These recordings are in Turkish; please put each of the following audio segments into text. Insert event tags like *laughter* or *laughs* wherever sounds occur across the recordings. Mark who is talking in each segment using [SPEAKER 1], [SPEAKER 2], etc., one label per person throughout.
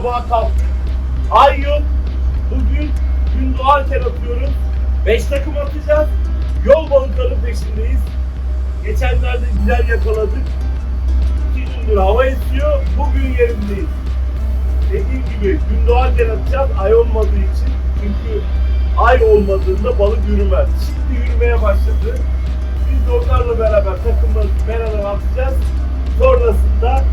[SPEAKER 1] sabaha kalktık. Ay yok. Bugün gün doğarken atıyoruz. 5 takım atacağız. Yol balıkları peşindeyiz. Geçenlerde güzel yakaladık. 2 gündür hava esiyor. Bugün yerindeyiz. Dediğim gibi gün doğarken atacağız. Ay olmadığı için. Çünkü ay olmadığında balık yürümez. Şimdi yürümeye başladı. Biz de onlarla beraber takımla beraber atacağız. Sonrasında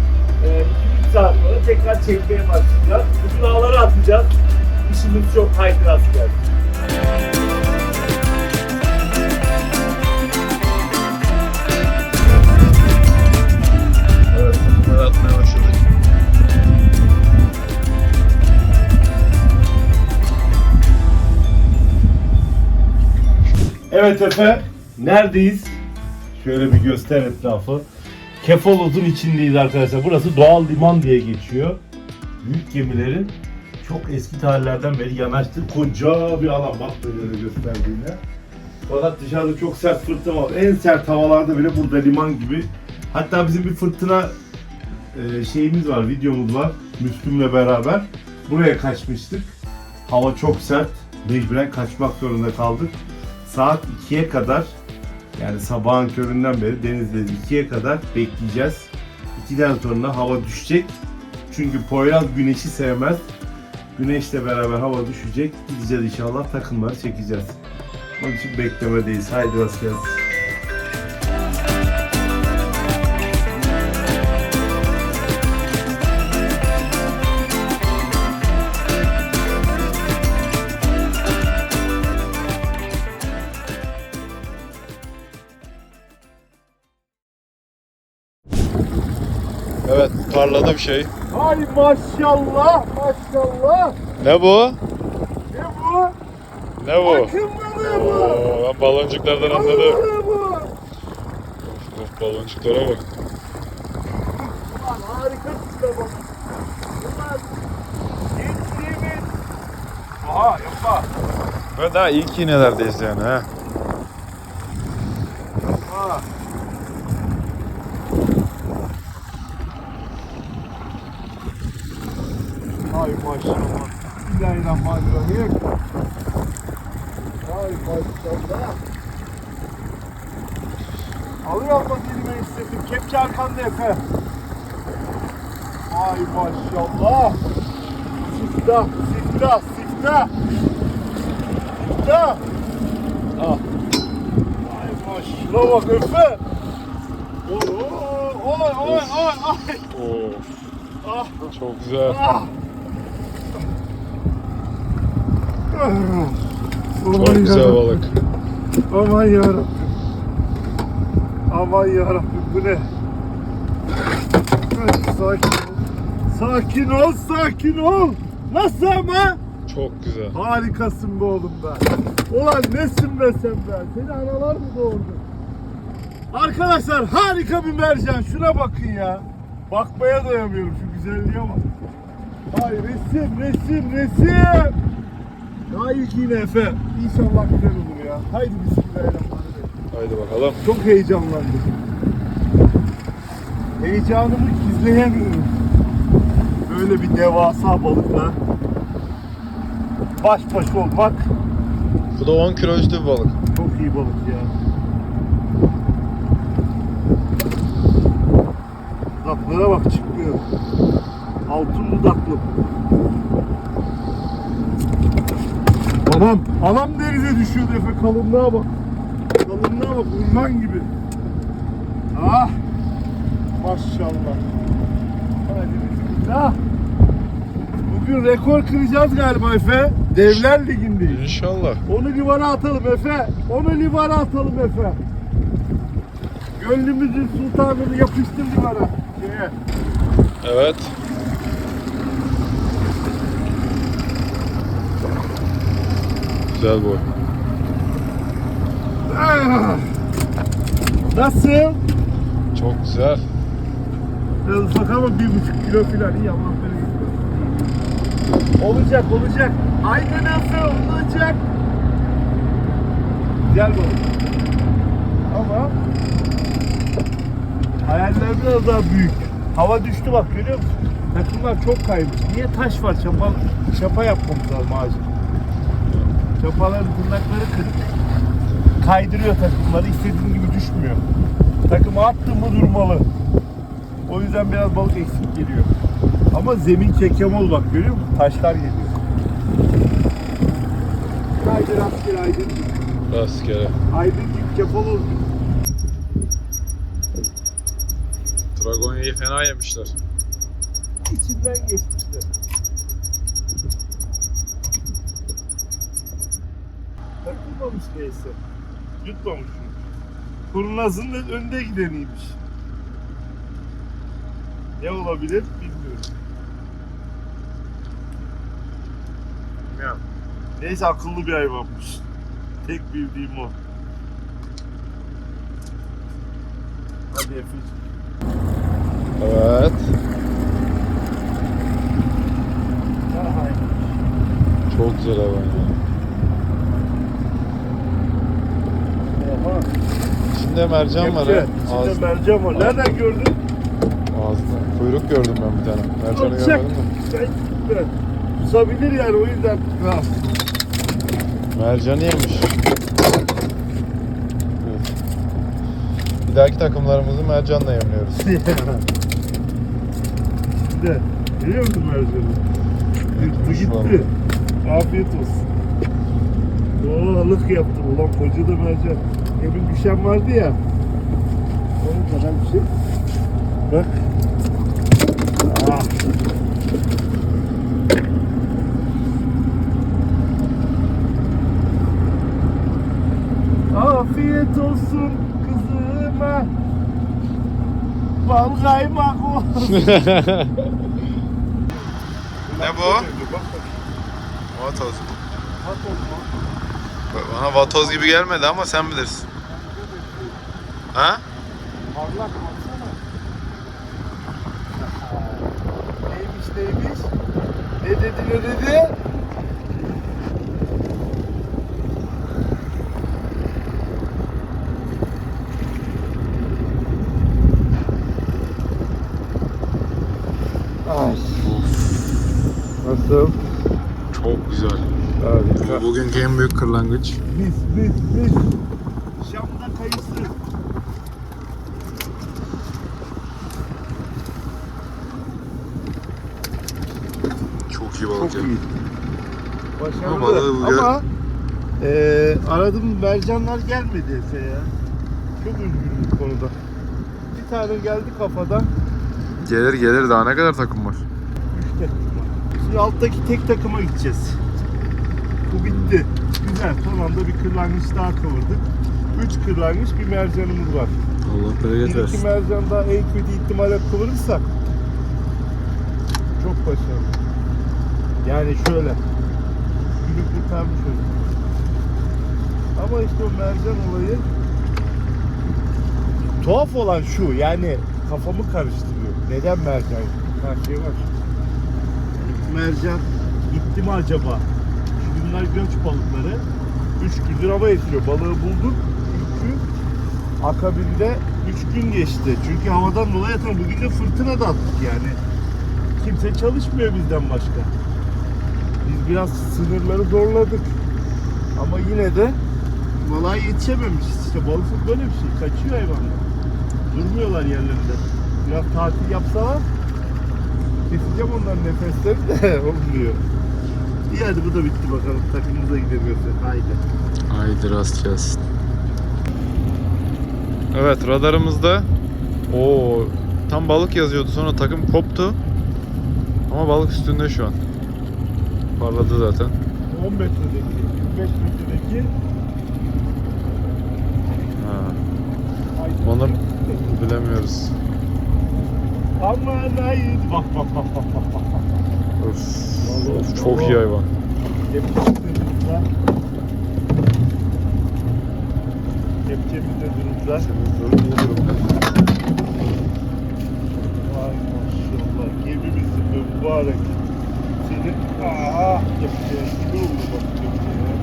[SPEAKER 1] e, 2-3 saat sonra tekrar çekmeye başlayacağız. Bugün ağları atacağız. İşimiz çok haydi rast gelsin.
[SPEAKER 2] Evet, takımları atmaya başladık.
[SPEAKER 1] Evet Efe, neredeyiz? Şöyle bir göster etrafı. Kefaloz'un içindeyiz arkadaşlar. Burası doğal liman diye geçiyor. Büyük gemilerin çok eski tarihlerden beri yanaştığı koca bir alan. Bak böyle gösterdiğinde. Fakat dışarıda çok sert fırtına var. En sert havalarda bile burada liman gibi. Hatta bizim bir fırtına e, şeyimiz var, videomuz var. Müslüm'le beraber. Buraya kaçmıştık. Hava çok sert. Mecburen kaçmak zorunda kaldık. Saat 2'ye kadar yani sabahın köründen beri denizdeyiz. 2'ye kadar bekleyeceğiz. 2'den sonra hava düşecek. Çünkü Poyraz güneşi sevmez. Güneşle beraber hava düşecek. Gideceğiz inşallah takımları çekeceğiz. Onun için beklemedeyiz. Haydi rast gelsin.
[SPEAKER 2] Evet, parladı bir şey.
[SPEAKER 1] Ay maşallah maşallah.
[SPEAKER 2] Ne bu?
[SPEAKER 1] Ne bu?
[SPEAKER 2] Ne bu?
[SPEAKER 1] Bakın balığı bu.
[SPEAKER 2] Oo, ben baloncuklardan anladım.
[SPEAKER 1] Bu.
[SPEAKER 2] Of, baloncuklara bak.
[SPEAKER 1] Ulan harika işte bak. Ulan gençliğimiz. Aha yapma.
[SPEAKER 2] Ve daha ilk iğnelerdeyiz yani. Ha.
[SPEAKER 1] Ay maşallah. Bismillahirrahmanirrahim. Ay maşallah. Alıyor mu dilime istedim. Kepçe arkanda Efe. Ay maşallah. Siftah, siftah, siftah. Siftah. Ah. Ay maşallah bak Efe. Oy oy oy oy ay.
[SPEAKER 2] Of,
[SPEAKER 1] Ah.
[SPEAKER 2] çok güzel.
[SPEAKER 1] Ah.
[SPEAKER 2] Çok güzel balık.
[SPEAKER 1] Aman yarabbim. Aman yarabbim bu ne? Sakin ol. Sakin ol, sakin ol. Nasıl ama?
[SPEAKER 2] Çok güzel.
[SPEAKER 1] Harikasın be oğlum be. Ulan nesin be sen be? Seni analar mı doğurdu? Arkadaşlar harika bir mercan. Şuna bakın ya. Bakmaya doyamıyorum şu güzelliğe bak. Ay resim, resim, resim. Daha ilk yine Efe. İnşallah güzel olur ya. Haydi bismillahirrahmanirrahim.
[SPEAKER 2] Haydi bakalım.
[SPEAKER 1] Çok heyecanlandım. Heyecanımı gizleyemiyorum. Böyle bir devasa balıkla baş başa olmak
[SPEAKER 2] Bu da 10 kilo üstü bir balık.
[SPEAKER 1] çok iyi balık ya. Dudaklara bak çıkmıyor. Altın dudaklı. Anam, anam denize düşüyordu Efe kalınlığa bak. Kalınlığa bak urman gibi. Ah! Maşallah. Hadi bismillah. Bugün rekor kıracağız galiba Efe. Devler Ligi'ndeyiz.
[SPEAKER 2] İnşallah.
[SPEAKER 1] Onu livara atalım Efe. Onu livara atalım Efe. Gönlümüzün sultanını yapıştır livara. Şeye.
[SPEAKER 2] Evet. Güzel boy.
[SPEAKER 1] Ah! Nasıl?
[SPEAKER 2] Çok güzel.
[SPEAKER 1] Biraz ufak ama bir buçuk kilo filan. İyi versin. Olacak olacak. Ayda nasıl olacak? Güzel balık. Ama hayaller biraz daha büyük. Hava düştü bak görüyor musun? Takımlar çok kaymış. Niye taş var? Çapa, çapa yapmamız lazım acil. Çapaların tırnakları kırık. Kaydırıyor takımları. istediğin gibi düşmüyor. Takımı attın mı durmalı. O yüzden biraz balık eksik geliyor. Ama zemin kekemol bak görüyor musun? Taşlar geliyor. Aydın asker aydın.
[SPEAKER 2] Rastgele.
[SPEAKER 1] Aydın gibi kefol
[SPEAKER 2] Dragonya'yı fena yemişler.
[SPEAKER 1] içinden geçmişler. Takılmamış neyse. Yutmamış. Kurnazın önde gideniymiş. Ne olabilir bilmiyorum.
[SPEAKER 2] Bilmiyorum.
[SPEAKER 1] Neyse akıllı bir hayvanmış. Tek bildiğim o. Hadi Efe'ciğim.
[SPEAKER 2] Evet. Çok güzel hayvan ya. İçinde mercan var ha.
[SPEAKER 1] Kepçe. İçinde mercan var. Nereden gördün?
[SPEAKER 2] ağzında. Kuyruk gördüm ben bir tane. Mercanı
[SPEAKER 1] Alçak.
[SPEAKER 2] görmedim mi?
[SPEAKER 1] Ben, yani o yüzden. Ha.
[SPEAKER 2] Mercanı yemiş. Evet. Bir dahaki takımlarımızı mercanla yemliyoruz.
[SPEAKER 1] İşte. *laughs* Görüyor musun mercanı? Yuttu gitti. Afiyet olsun. Oo alık yaptım. Ulan koca da mercan. Demin düşen vardı ya. Onun kadar şey. Bak. Ah. Afiyet olsun kızıma. Bal kaymak olsun. *laughs*
[SPEAKER 2] Ne bu? Vatoz. Bana vatoz gibi gelmedi ama sen bilirsin. Ha?
[SPEAKER 1] Parlak baksana. neymiş neymiş? Ne dedi ne dedi? Ay. Nasıl?
[SPEAKER 2] Çok güzel.
[SPEAKER 1] Harika.
[SPEAKER 2] Bugünkü en büyük kırlangıç.
[SPEAKER 1] Mis mis mis. Şam'da kayısı.
[SPEAKER 2] Çok iyi balık
[SPEAKER 1] Çok
[SPEAKER 2] ya.
[SPEAKER 1] iyi. Başarılı.
[SPEAKER 2] Ama balığı bu ya-
[SPEAKER 1] Ama eee aradım mercanlar gelmedi Efe ya. Çok üzgünüm bu konuda. Bir tane geldi kafadan.
[SPEAKER 2] Gelir gelir daha ne kadar takım var?
[SPEAKER 1] Üç takım var. Şimdi alttaki tek takıma gideceğiz. Bu bitti. Güzel. Son anda bir kırlangıç daha kıvırdık. Üç kırlangıç bir mercanımız var.
[SPEAKER 2] Allah bereket
[SPEAKER 1] iki
[SPEAKER 2] versin.
[SPEAKER 1] mercan daha en kötü ihtimalle kıvırırsak çok başarılı. Yani şöyle günü kurtarmış olur. Ama işte o mercan olayı tuhaf olan şu yani kafamı karıştırıyor. Neden mercan? Ha şey var. Mercan gitti mi acaba? Çünkü bunlar göç balıkları. 3 gündür hava esiyor. Balığı bulduk. Çünkü akabinde 3 gün geçti. Çünkü havadan dolayı tam bugün de fırtına da attık yani. Kimse çalışmıyor bizden başka. Biz biraz sınırları zorladık. Ama yine de balığa yetişememişiz. İşte balıkçılık böyle bir şey. Kaçıyor hayvanlar. Durmuyorlar yerlerinde. Biraz tatil yapsalar keseceğim onların nefeslerini de *laughs* olmuyor. İyi hadi bu da bitti bakalım. Takımımıza gidemiyoruz. Haydi.
[SPEAKER 2] Haydi rast gelsin. Evet radarımızda o tam balık yazıyordu sonra takım koptu. Ama balık üstünde şu an. Parladı zaten.
[SPEAKER 1] 10 metredeki, 25 metredeki
[SPEAKER 2] Ha,
[SPEAKER 1] Haydi.
[SPEAKER 2] Onu bilemiyoruz.
[SPEAKER 1] Aman hayır. Bak bak bak bak bak bak.
[SPEAKER 2] Of, of, çok iyi hayvan.
[SPEAKER 1] Kepçemizde Kepçemizde durumda. Vay maşallah. Gemimizin mübarek. Senin aha kepçe gibi oldu bak kepçeye.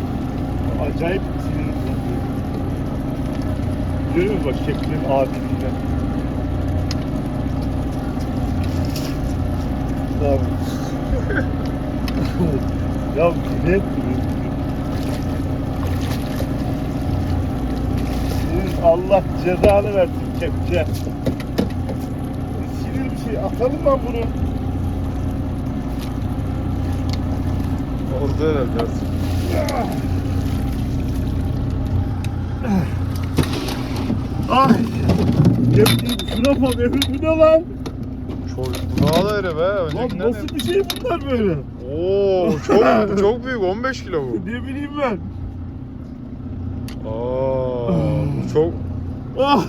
[SPEAKER 1] Acayip. Görüyor musun bak kepçenin adiliğine? abi. *laughs* ya bilet Senin Allah cezanı versin kepçe. Sinir bir şey. Atalım lan bunu.
[SPEAKER 2] Oldu herhalde biraz. *laughs*
[SPEAKER 1] Ay. Kepçeyi şuna bak Efe bu ne lan?
[SPEAKER 2] Çok herif be.
[SPEAKER 1] Lan
[SPEAKER 2] Öncekinden
[SPEAKER 1] nasıl bir şey bunlar böyle?
[SPEAKER 2] Oo çok *laughs* çok büyük 15 kilo bu.
[SPEAKER 1] Ne bileyim ben.
[SPEAKER 2] Aa çok
[SPEAKER 1] Ah!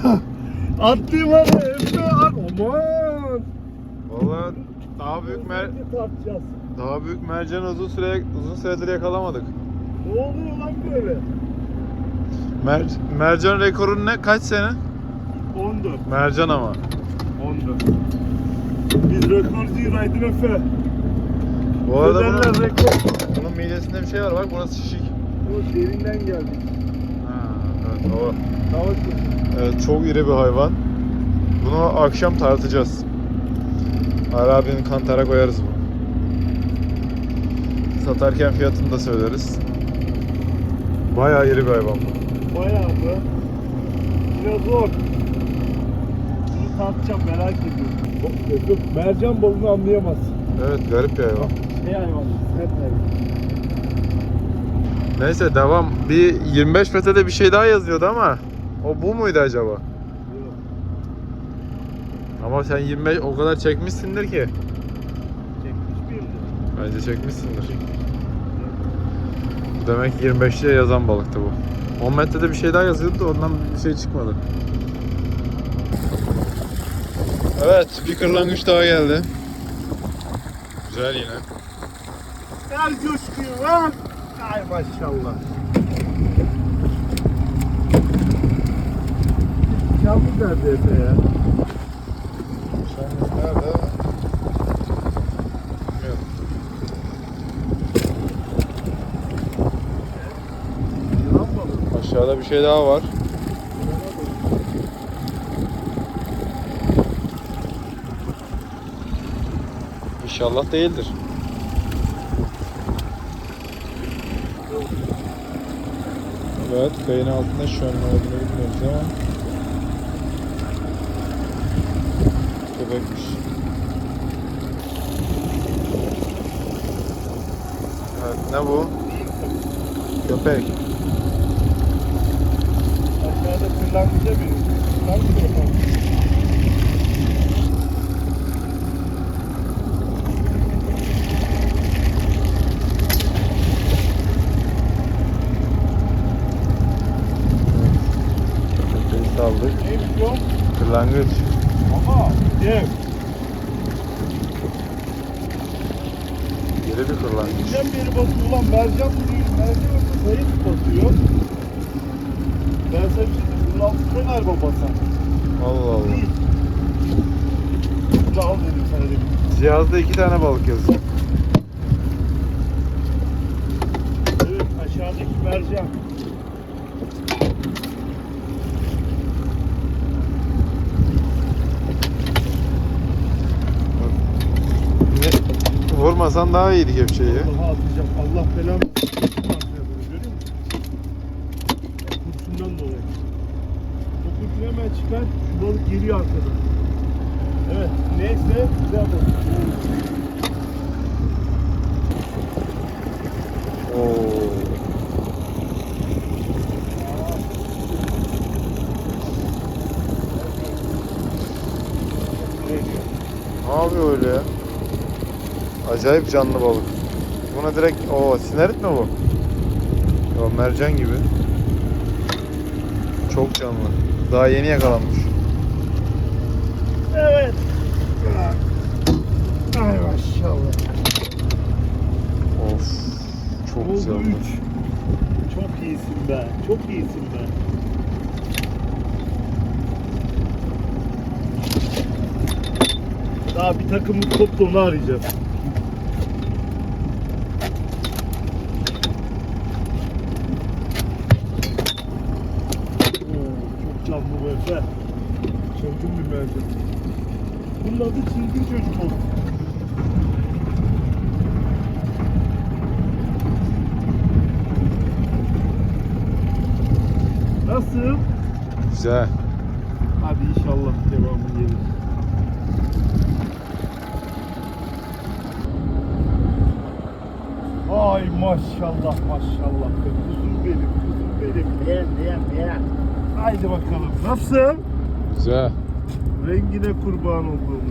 [SPEAKER 1] Attığım ara Efe at. Aman.
[SPEAKER 2] Valla daha büyük mer
[SPEAKER 1] Ne tartacağız?
[SPEAKER 2] daha büyük mercan uzun süre uzun süredir yakalamadık.
[SPEAKER 1] Ne oluyor lan böyle?
[SPEAKER 2] Mer mercan rekorun ne kaç sene?
[SPEAKER 1] 14.
[SPEAKER 2] Mercan ama.
[SPEAKER 1] 14. Biz rekorcuyuz Aydın Efe.
[SPEAKER 2] Bu arada
[SPEAKER 1] Öderler
[SPEAKER 2] bunun,
[SPEAKER 1] rekor.
[SPEAKER 2] bunun midesinde bir şey var bak burası şişik.
[SPEAKER 1] O derinden geldik.
[SPEAKER 2] Ha, evet. Hava
[SPEAKER 1] kötü.
[SPEAKER 2] Evet çok iri bir hayvan. Bunu akşam tartacağız. Ali abinin kantara koyarız bunu. Satarken fiyatını da söyleriz. Bayağı iri bir hayvan bu.
[SPEAKER 1] Bayağı mı? Biraz zor. Bunu tartacağım merak ediyorum. Bak, Yok, mercan balını anlayamazsın.
[SPEAKER 2] Evet garip bir hayvan.
[SPEAKER 1] Ne hayvan? Sert hayvan.
[SPEAKER 2] Neyse devam. Bir 25 metrede bir şey daha yazıyordu ama o bu muydu acaba?
[SPEAKER 1] Yok.
[SPEAKER 2] Ama sen 25 o kadar çekmişsindir ki.
[SPEAKER 1] Çekmiş miyimdir?
[SPEAKER 2] Bence çekmişsindir. Demek ki 25'te yazan balıktı bu. 10 metrede bir şey daha yazıyordu da ondan bir şey çıkmadı. Evet, bir kırlangıç daha geldi. Güzel yine.
[SPEAKER 1] Ver coşkuyu lan. Ay maşallah. Yalnız nerede ya?
[SPEAKER 2] Şahımız nerede? Bilmiyorum.
[SPEAKER 1] Yılan balığı.
[SPEAKER 2] Aşağıda bir şey daha var. İnşallah değildir. Evet, kayın altında şu an ne olduğunu bilmiyoruz ama köpekmiş. Evet, ne bu? Köpek.
[SPEAKER 1] Kırlangıca bir. Kırlangıç yapalım.
[SPEAKER 2] Saldık.
[SPEAKER 1] Neymiş o?
[SPEAKER 2] Kırlangıç.
[SPEAKER 1] Ama dev.
[SPEAKER 2] Yeri bir kırlangıç.
[SPEAKER 1] Giden beri basıyor ulan mercan değil? Mercan olsa sayı basıyor. Ben sana bir altında galiba basan.
[SPEAKER 2] Allah Allah.
[SPEAKER 1] Al dedim sana dedim.
[SPEAKER 2] Cihazda iki tane balık yazıyor.
[SPEAKER 1] Evet aşağıdaki mercan.
[SPEAKER 2] Vurmasan daha iyiydi kepçeyi.
[SPEAKER 1] Allah'a atacağım. Allah belamı. Görüyor musun? Kurşundan dolayı. O çıkar. Şu balık geliyor arkadan. Evet. Neyse. Güzel balık.
[SPEAKER 2] Oo. Ne yapıyor öyle ya? Acayip canlı balık. Buna direkt o sinerit mi bu? Yo mercan gibi. Çok canlı. Daha yeni yakalanmış.
[SPEAKER 1] Evet. Ay maşallah.
[SPEAKER 2] Of. Çok
[SPEAKER 1] Oldu
[SPEAKER 2] güzel.
[SPEAKER 1] üç. Çok iyisin be. Çok iyisin be. Daha bir da onu arayacağız. He. Çılgın bir bence. Bunun adı çılgın çocuk olur. Nasıl?
[SPEAKER 2] Güzel.
[SPEAKER 1] Hadi inşallah devamı gelir. Ay maşallah maşallah. Kuzum benim, kuzum benim. Beğen, beğen, beğen. Haydi bakalım. Nasıl?
[SPEAKER 2] Güzel.
[SPEAKER 1] Rengine kurban olduğum.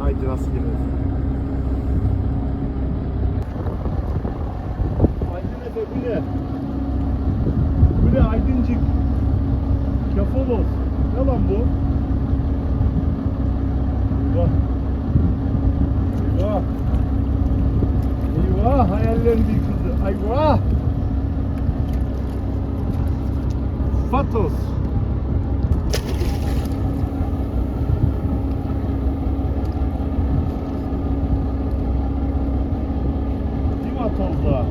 [SPEAKER 1] Haydi rastgele. Aydın Efe bu ne? Bu ne Aydıncık? Kafolos. Ne lan bu? Hayallerin bir kızı. Eyvah. Fatos. Kim atolda?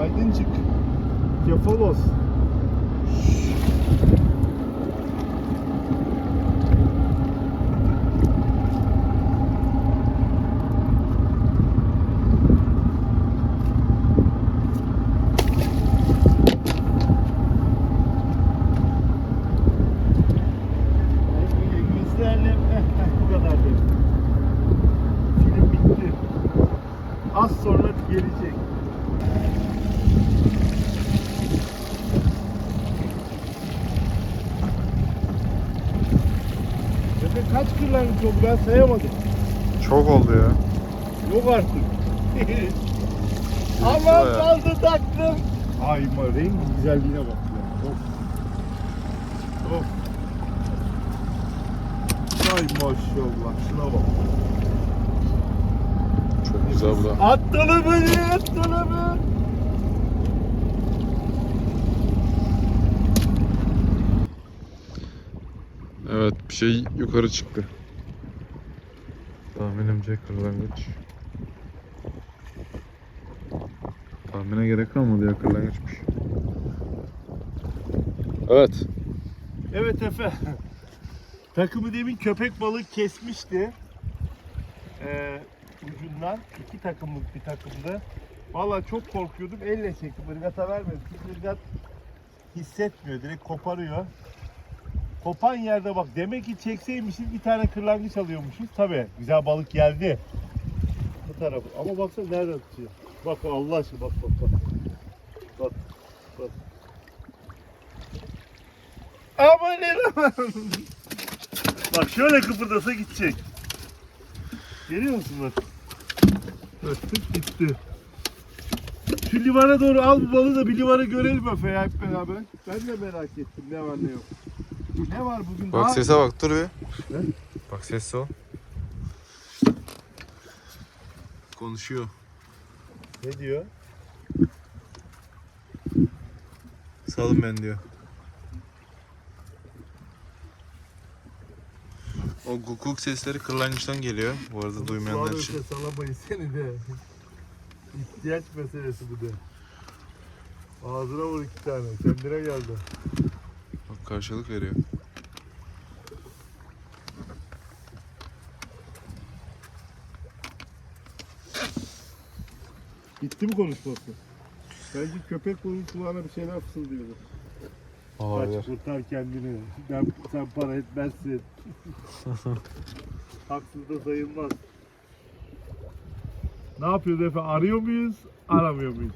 [SPEAKER 1] Aydıncık. Kefolos. Gözlerle bu kadar değil. Film bitti. Az sonra gelecek. Efe kaç kırlangıç oldu ben sayamadım.
[SPEAKER 2] Çok oldu ya.
[SPEAKER 1] Yok artık. *laughs* Aman
[SPEAKER 2] bayağı.
[SPEAKER 1] kaldı taktım. Ay renk güzelliğine bak ya. Of. Of. Ay maşallah şuna bak.
[SPEAKER 2] Güzel bu da.
[SPEAKER 1] Attılı beni attılı beni.
[SPEAKER 2] Evet bir şey yukarı çıktı. Tahminimce kırlangıç. Tahmine gerek kalmadı ya kırlangıçmış. Evet.
[SPEAKER 1] Evet Efe. Takımı demin köpek balığı kesmişti. Ee, ucundan. iki takımlık bir takımdı. Vallahi çok korkuyordum. Elle çektim. Irgata vermedim. Çünkü ırgat hissetmiyor. Direkt koparıyor. Kopan yerde bak demek ki çekseymişiz bir tane kırlangıç alıyormuşuz. Tabi güzel balık geldi. Bu tarafı. Ama baksana nereden tutuyor. Bak Allah aşkına bak bak bak. Bak bak. Aman aman. Bak şöyle kıpırdasa gidecek. Görüyor musun bak? Öttük gitti. Şu livana doğru al bu balığı da bir livana görelim Efe ya hep beraber. Ben de merak ettim ne var ne yok. Ne var bugün?
[SPEAKER 2] Bak
[SPEAKER 1] Daha-
[SPEAKER 2] sese bak dur bir.
[SPEAKER 1] Ne?
[SPEAKER 2] Bak sessiz ol. Konuşuyor.
[SPEAKER 1] Ne diyor?
[SPEAKER 2] Salın ben diyor. O guguk sesleri kırlangıçtan geliyor. Bu arada duymayanlar
[SPEAKER 1] Sağ
[SPEAKER 2] için.
[SPEAKER 1] öte salamayız seni de. İhtiyaç meselesi bu da. Ağzına vur iki tane. Kendine geldi.
[SPEAKER 2] Bak karşılık veriyor.
[SPEAKER 1] Bitti mi konuşması? Bence köpek balığı kulağına bir şeyler fısıldıyordu. Kaç kurtar kendini. Ben, sen para etmezsin. *laughs* Haksız da sayılmaz. Ne yapıyoruz Efe? Arıyor muyuz? Aramıyor muyuz?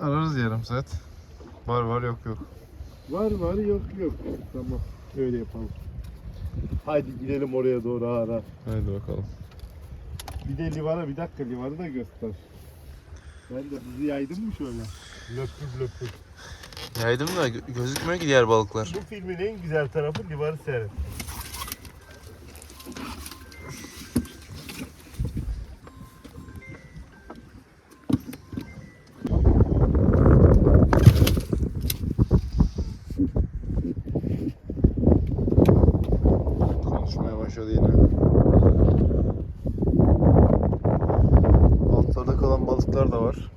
[SPEAKER 2] Ararız yarım saat. Var var yok yok.
[SPEAKER 1] Var var yok yok. Tamam. Öyle yapalım. Haydi gidelim oraya doğru ara.
[SPEAKER 2] Haydi bakalım.
[SPEAKER 1] Bir de Livar'a bir dakika Livar'ı da göster. Ben de bizi yaydım mı şöyle? Löpür löpür.
[SPEAKER 2] Yaydım da gö- gözükmüyor ki diğer balıklar.
[SPEAKER 1] Bu filmin en güzel tarafı Livar'ı seyret.
[SPEAKER 2] Konuşmaya başladı yine. Altlarda kalan balıklar da var.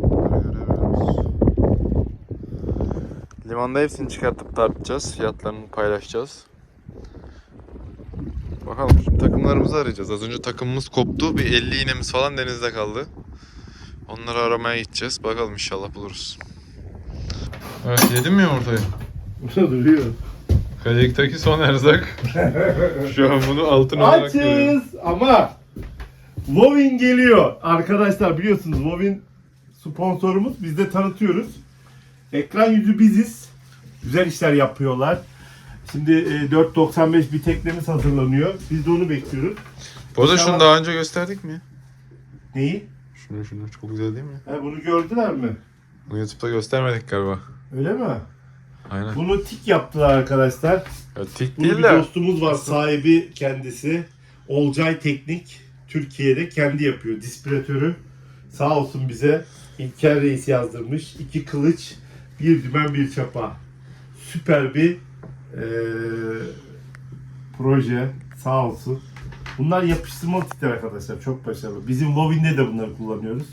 [SPEAKER 2] Bunları göremiyoruz. Limanda hepsini çıkartıp tartacağız. Fiyatlarını paylaşacağız. Bakalım şimdi takımlarımızı arayacağız. Az önce takımımız koptu. Bir 50 iğnemiz falan denizde kaldı. Onları aramaya gideceğiz. Bakalım inşallah buluruz. Evet yedin mi yumurtayı?
[SPEAKER 1] Burada *laughs* duruyor.
[SPEAKER 2] Kayıktaki son erzak. *laughs* Şu an bunu altın olarak görüyorum.
[SPEAKER 1] Açız ama Lovin geliyor. Arkadaşlar biliyorsunuz Lovin sponsorumuz. Biz de tanıtıyoruz. Ekran yüzü biziz. Güzel işler yapıyorlar. Şimdi e, 4.95 bir teknemiz hazırlanıyor. Biz de onu bekliyoruz.
[SPEAKER 2] Bu arada şunu daha önce gösterdik mi?
[SPEAKER 1] Neyi?
[SPEAKER 2] Şunu şunu çok güzel değil mi?
[SPEAKER 1] Ha, bunu gördüler mi?
[SPEAKER 2] Bunu YouTube'da göstermedik galiba.
[SPEAKER 1] Öyle mi?
[SPEAKER 2] Aynen.
[SPEAKER 1] Bunu tik yaptılar arkadaşlar.
[SPEAKER 2] Ya tik
[SPEAKER 1] Bunu
[SPEAKER 2] değil
[SPEAKER 1] bir
[SPEAKER 2] de.
[SPEAKER 1] dostumuz var sahibi kendisi. Olcay Teknik Türkiye'de kendi yapıyor dispiratörü. Sağ olsun bize İlker Reis yazdırmış. İki kılıç, bir dümen, bir çapa. Süper bir eee, proje. Sağ olsun. Bunlar yapıştırmalı tikler arkadaşlar. Çok başarılı. Bizim Lovin'de de bunları kullanıyoruz.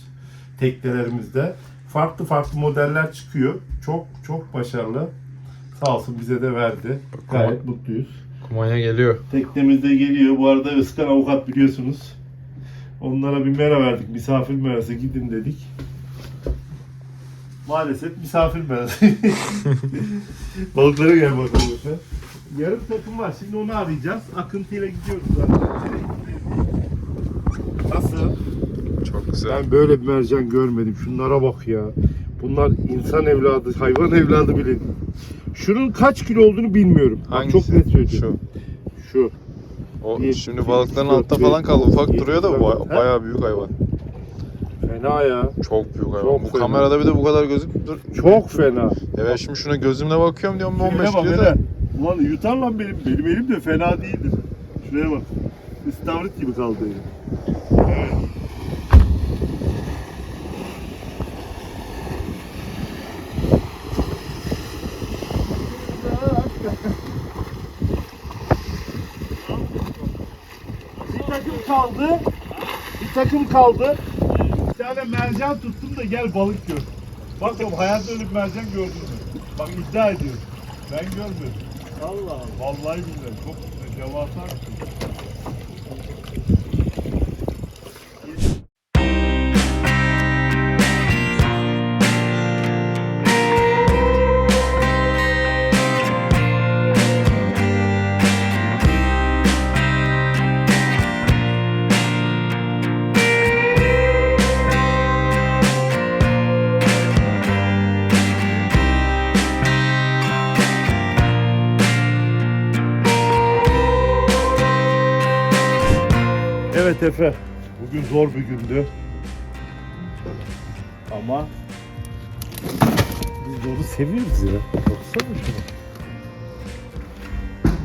[SPEAKER 1] Teknelerimizde. Farklı farklı modeller çıkıyor. Çok çok başarılı. Sağ olsun bize de verdi. Gayet mutluyuz.
[SPEAKER 2] Kumanya geliyor.
[SPEAKER 1] Teknemizde geliyor. Bu arada Iskan avukat biliyorsunuz. Onlara bir mera verdik. Misafir merası gidin dedik. Maalesef misafir merası. *laughs* Balıklara gel bakalım. Yarım takım var. Şimdi onu arayacağız. Akıntıyla gidiyoruz zaten. Nasıl?
[SPEAKER 2] Çok güzel.
[SPEAKER 1] Ben böyle bir mercan görmedim. Şunlara bak ya. Bunlar insan evladı, hayvan evladı bile. Şunun kaç kilo olduğunu bilmiyorum. Bak
[SPEAKER 2] Hangisi?
[SPEAKER 1] çok net söyleyeceğim.
[SPEAKER 2] Şu.
[SPEAKER 1] Şu.
[SPEAKER 2] O
[SPEAKER 1] Bir,
[SPEAKER 2] şimdi balıkların altta falan kaldı. Ufak
[SPEAKER 1] altı,
[SPEAKER 2] duruyor da
[SPEAKER 1] yedi,
[SPEAKER 2] ba-
[SPEAKER 1] sekiz,
[SPEAKER 2] bayağı büyük hayvan.
[SPEAKER 1] Fena ya.
[SPEAKER 2] Çok büyük hayvan.
[SPEAKER 1] Çok
[SPEAKER 2] bu
[SPEAKER 1] fena.
[SPEAKER 2] kamerada bir de bu kadar gözüküp dur.
[SPEAKER 1] Çok fena.
[SPEAKER 2] Evet şimdi şuna gözümle bakıyorum diyorum 15
[SPEAKER 1] Şuraya bak
[SPEAKER 2] kilo da.
[SPEAKER 1] Ulan yutar lan benim. Benim elim de fena değildir. Şuraya bak. İstavrit gibi kaldı elim. Evet. Bir takım kaldı. Bir takım kaldı. Tane mercan tuttum da gel balık gör. Bak oğlum hayatta öyle bir mercan gördün mü? Bak iddia ediyorum. Ben görmedim. Allah Vallahi billahi çok güzel. Devasa bir şey. Evet Efe. Bugün zor bir gündü. Ama biz zoru seviyoruz ya. Baksana şuna.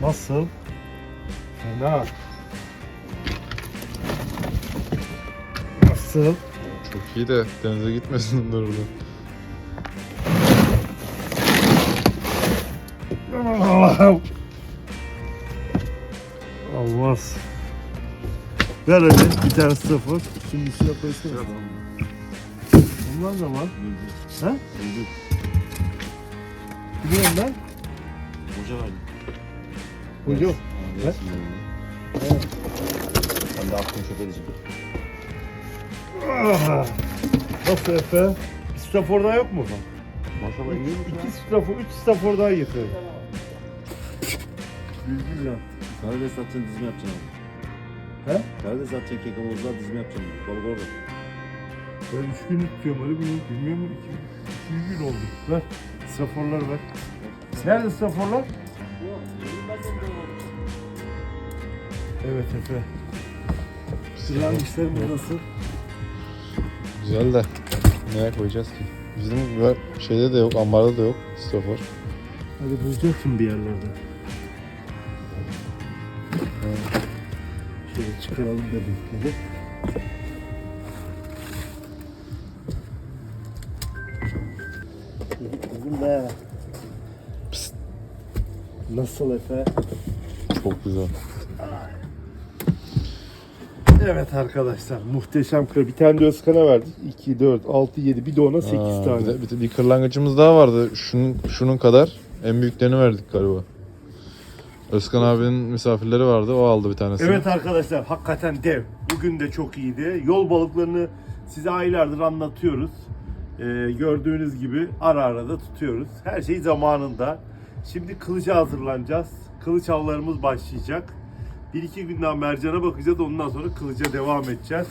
[SPEAKER 1] Nasıl? Fena. Nasıl?
[SPEAKER 2] Çok iyi de denize gitmesin dur burada.
[SPEAKER 1] Allah'ım. Olmaz. Ver hadi bir tane sıfır. Şimdi üstüne koysana. Bunlar da var. Ha? Biliyorum ben.
[SPEAKER 3] Hoca verdi.
[SPEAKER 1] Hoca.
[SPEAKER 3] Evet. Ben de aklını çok edeceğim.
[SPEAKER 1] Ah! Nasıl Efe? Bir strafor daha yok mu?
[SPEAKER 3] Maşallah iyi mi?
[SPEAKER 1] İki strafor, üç strafor daha getir. Düzgün lan.
[SPEAKER 3] Karadeniz satacaksın dizme yapacaksın
[SPEAKER 1] He?
[SPEAKER 3] Karadeniz satacaksın kekamozlar dizme yapacaksın. Balık orada.
[SPEAKER 1] Ben üç gün tutuyorum öyle bilmiyorum. Bilmiyorum iki, iki gün oldu. Ver. Straforlar ver. Nerede straforlar? Evet Efe. Sıran işlerimiz nasıl?
[SPEAKER 2] Güzel de neye koyacağız ki? Bizim şeyde de yok, ambarda da yok. Stofor.
[SPEAKER 1] Hadi bulacaksın bir yerlerde. Çıkaralım bebekleri. Kızım be. Nasıl Efe?
[SPEAKER 2] Çok güzel.
[SPEAKER 1] Evet arkadaşlar muhteşem kır. Bir tane de Özkan'a verdik. 2, 4, 6, 7 bir de ona 8
[SPEAKER 2] Aa,
[SPEAKER 1] tane.
[SPEAKER 2] Bir, de, bir, de bir kırlangıcımız daha vardı. Şunun, şunun kadar. En büyüklerini verdik galiba. Özkan abinin misafirleri vardı. O aldı bir tanesini.
[SPEAKER 1] Evet arkadaşlar hakikaten dev. Bugün de çok iyiydi. Yol balıklarını size aylardır anlatıyoruz. Ee, gördüğünüz gibi ara ara da tutuyoruz. Her şey zamanında. Şimdi kılıca hazırlanacağız. Kılıç avlarımız başlayacak. Bir iki gün daha mercana bakacağız. Ondan sonra kılıca devam edeceğiz.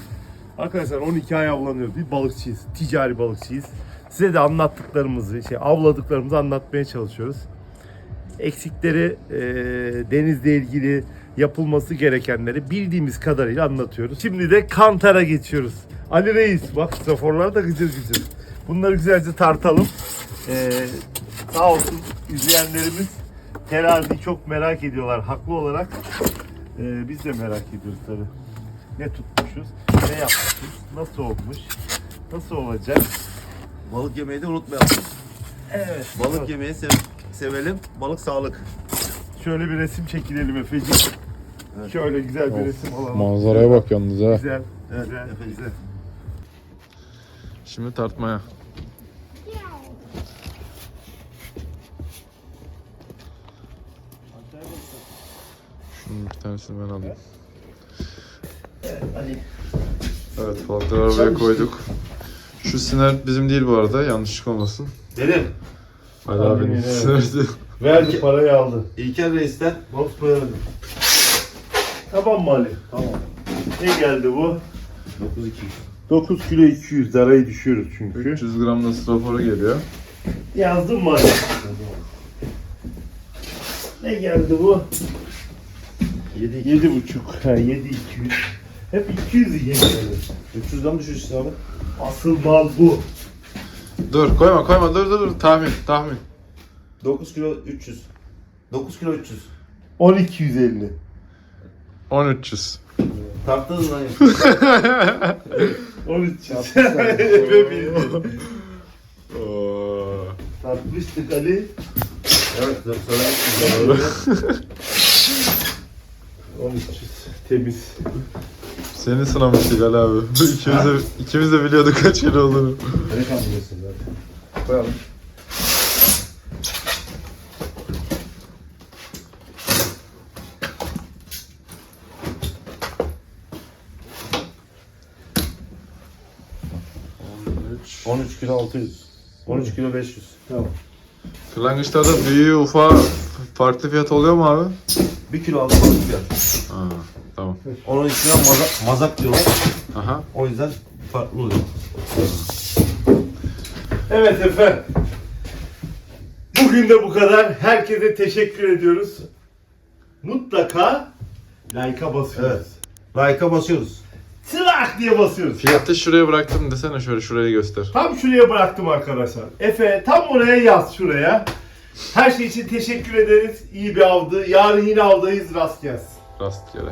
[SPEAKER 1] Arkadaşlar 12 ay avlanıyoruz. Bir balıkçıyız. Ticari balıkçıyız. Size de anlattıklarımızı, şey avladıklarımızı anlatmaya çalışıyoruz eksikleri, e, denizle ilgili yapılması gerekenleri bildiğimiz kadarıyla anlatıyoruz. Şimdi de Kantar'a geçiyoruz. Ali Reis, bak straforlar da gıcır gıcır. Bunları güzelce tartalım. E, sağ olsun izleyenlerimiz teraziyi çok merak ediyorlar haklı olarak. E, biz de merak ediyoruz tabii. Ne tutmuşuz, ne yapmışız, nasıl olmuş, nasıl olacak.
[SPEAKER 3] Balık yemeyi de unutmayalım.
[SPEAKER 1] Evet.
[SPEAKER 3] Balık yemeyi sev sevelim. Balık sağlık.
[SPEAKER 1] Şöyle bir resim çekilelim Efe'ciğim.
[SPEAKER 3] Evet.
[SPEAKER 1] Şöyle güzel bir resim alalım.
[SPEAKER 2] Manzaraya bak yalnız ha.
[SPEAKER 1] Güzel,
[SPEAKER 3] Evet,
[SPEAKER 1] güzel,
[SPEAKER 3] Efe.
[SPEAKER 1] güzel.
[SPEAKER 2] Şimdi tartmaya. Şunun bir tanesini ben alayım.
[SPEAKER 1] Ali.
[SPEAKER 2] Evet balıkları arabaya koyduk. Şu siner bizim değil bu arada yanlışlık olmasın.
[SPEAKER 3] Benim.
[SPEAKER 2] Ali abinin sinerdi.
[SPEAKER 1] Verdi parayı aldı.
[SPEAKER 3] İlker Reis'ten
[SPEAKER 1] Box koyalım. Tamam mı Ali?
[SPEAKER 3] Tamam.
[SPEAKER 1] Ne geldi bu?
[SPEAKER 3] 9-2.
[SPEAKER 1] 9 kilo 200 arayı düşüyoruz çünkü.
[SPEAKER 2] 300 gram da straforu geliyor.
[SPEAKER 1] Yazdın mı Ali? Ne geldi bu?
[SPEAKER 3] 7
[SPEAKER 1] 7 buçuk. Ha 7 200. Hep 200 geliyor.
[SPEAKER 3] 300'den düşüş işte abi.
[SPEAKER 1] Asıl mal bu.
[SPEAKER 2] Dur koyma koyma dur dur dur tahmin tahmin.
[SPEAKER 3] 9 kilo 300. 9 kilo 300.
[SPEAKER 1] 1250.
[SPEAKER 2] 1300.
[SPEAKER 3] Tarttınız lan. *laughs*
[SPEAKER 1] 1300. *laughs* Efe bildi. Tartmıştık Ali.
[SPEAKER 3] evet söylemiştim.
[SPEAKER 1] 1300. *laughs* Temiz.
[SPEAKER 2] Seni sınamıştık Ali abi. *laughs* ikimiz, de, ikimiz de biliyorduk kaç kilo olduğunu.
[SPEAKER 3] Ne kandırıyorsun zaten. Koyalım.
[SPEAKER 2] Üç.
[SPEAKER 3] 13 kilo 600. 13 kilo 500.
[SPEAKER 1] Tamam.
[SPEAKER 2] Kırlangıçlarda büyüğü ufağı farklı fiyat oluyor mu abi?
[SPEAKER 3] 1 kilo aldım balık fiyat.
[SPEAKER 2] Ha.
[SPEAKER 3] Onun içine mazak, mazak diyorlar.
[SPEAKER 2] Aha.
[SPEAKER 3] O yüzden farklı oluyor.
[SPEAKER 1] Evet Efe. Bugün de bu kadar. Herkese teşekkür ediyoruz. Mutlaka like'a basıyoruz.
[SPEAKER 3] Evet. Like'a basıyoruz.
[SPEAKER 1] Sırak diye basıyoruz.
[SPEAKER 2] Fiyatı şuraya bıraktım desene şöyle şurayı göster.
[SPEAKER 1] Tam şuraya bıraktım arkadaşlar. Efe tam oraya yaz şuraya. Her şey için teşekkür ederiz. İyi bir avdı. Yarın yine avdayız. Rast gelsin.
[SPEAKER 2] Rastgele.